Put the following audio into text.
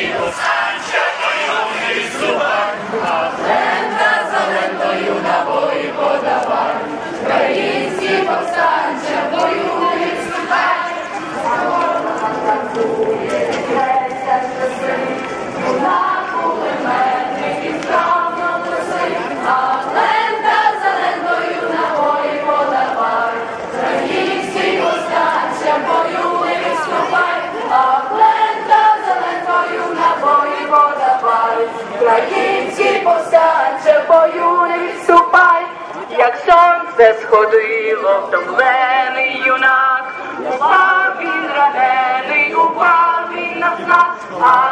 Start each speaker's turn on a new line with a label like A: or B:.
A: evil як сонце сходило, втомлений юнак, упав він ранений, упав він на нас.